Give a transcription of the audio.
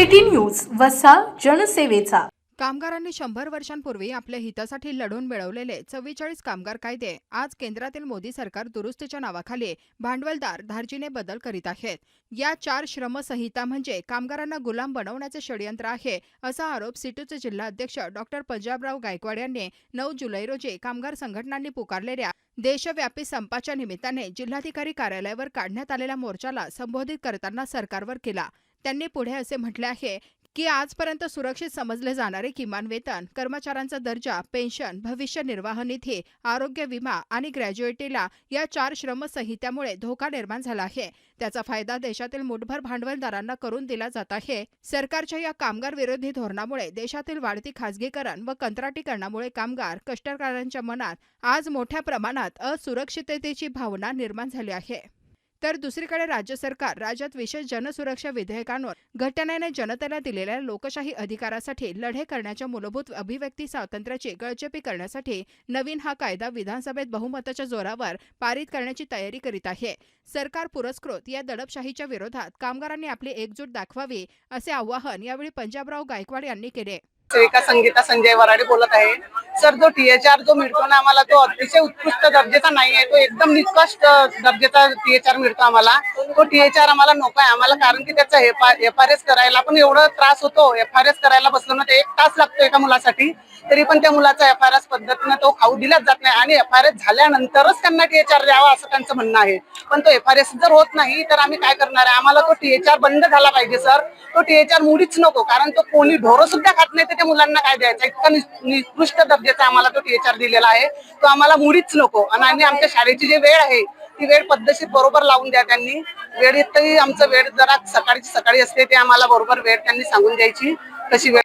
City news वसा जनसेवेचा. कामगारांनी शंभर वर्षांपूर्वी आपल्या हितासाठी लढून मिळवलेले चव्वेचाळीस कामगार कायदे आज केंद्रातील मोदी सरकार दुरुस्तीच्या नावाखाली भांडवलदार धार्जीने बदल करीत आहेत. या चार श्रमसंहिता म्हणजे कामगारांना गुलाम बनवण्याचे षडयंत्र आहे असा आरोप सिटूचे जिल्हाध्यक्ष डॉक्टर पंजाबराव गायकवाड यांनी नऊ जुलै रोजी कामगार संघटनांनी पुकारलेल्या देशव्यापी संपाच्या निमित्ताने जिल्हाधिकारी कार्यालयावर काढण्यात आलेल्या मोर्चाला संबोधित करताना सरकारवर केला. त्यांनी पुढे असे म्हटले आहे की आजपर्यंत सुरक्षित समजले जाणारे किमान वेतन कर्मचाऱ्यांचा दर्जा पेन्शन भविष्य निर्वाह निधी आरोग्य विमा आणि ग्रॅज्युएटीला या चार श्रमसंहित्यामुळे धोका निर्माण झाला आहे. त्याचा फायदा देशातील मुठभर भांडवलदारांना करून दिला जात आहे. सरकारच्या या कामगार विरोधी धोरणामुळे देशातील वाढती खासगीकरण व कंत्राटीकरणामुळे कामगार कष्टकऱ्यांच्या मनात आज मोठ्या प्रमाणात असुरक्षिततेची भावना निर्माण झाली आहे. तर दुसरीकडे राज्य सरकार राज्यात विशेष जनसुरक्षा विधेयकांवर घटनेने जनतेला दिलेल्या लोकशाही अधिकारासाठी लढे करण्याच्या मूलभूत अभिव्यक्ती स्वातंत्र्याची गळचेपी करण्यासाठी नवीन हा कायदा विधानसभेत बहुमताच्या जोरावर पारित करण्याची तयारी करीत आहे. सरकार पुरस्कृत या दडपशाहीच्या विरोधात कामगारांनी आपली एकजूट दाखवावी असे आवाहन यावेळी पंजाबराव गायकवाड यांनी केले. संगीता संजय वराडे बोलत आहे सर जो टीएचआर जो मिळतो ना आम्हाला तो अतिशय उत्कृष्ट दर्जेचा नाही आहे. तो एकदम निष्कष दर्जेचा टीएचआर मिळतो आम्हाला. तो टीएचआर आम्हाला नको आहे आम्हाला कारण की त्याचा एफ आर एस करायला पण एवढा त्रास होतो. एफ आर एस करायला बसलो ना ते एक तास लागतो एका मुलासाठी. तरी पण त्या मुलाचा एफ आर एस पद्धतीनं तो खाऊ दिलाच जात नाही. आणि एफ आर एस झाल्यानंतरच त्यांना टीएचआर द्यावा असं त्यांचं म्हणणं आहे. पण तो एफ आर एस जर होत नाही तर आम्ही काय करणार आहे? आम्हाला तो टीएचआर बंद झाला पाहिजे सर. तो टीएचआर मुळीच नको. कारण तो कोणी ढोरं सुद्धा खात नाही तर त्या मुलांना काय द्यायचा? इतका निकृष्ट निकृष्ट म्हणजे दर्जाचा आम्हाला तो टीएचआर दिलेला आहे. तो आम्हाला मुळीच नको. आणि आम्ही आमच्या शाळेची जी वेळ आहे ती वेळ पद्धतशीर बरोबर लावून द्या त्यांनी. वेळेतही आमचं वेळ जरा सकाळची सकाळी असते ते आम्हाला बरोबर वेळ त्यांनी सांगून द्यायची. तशी वेळ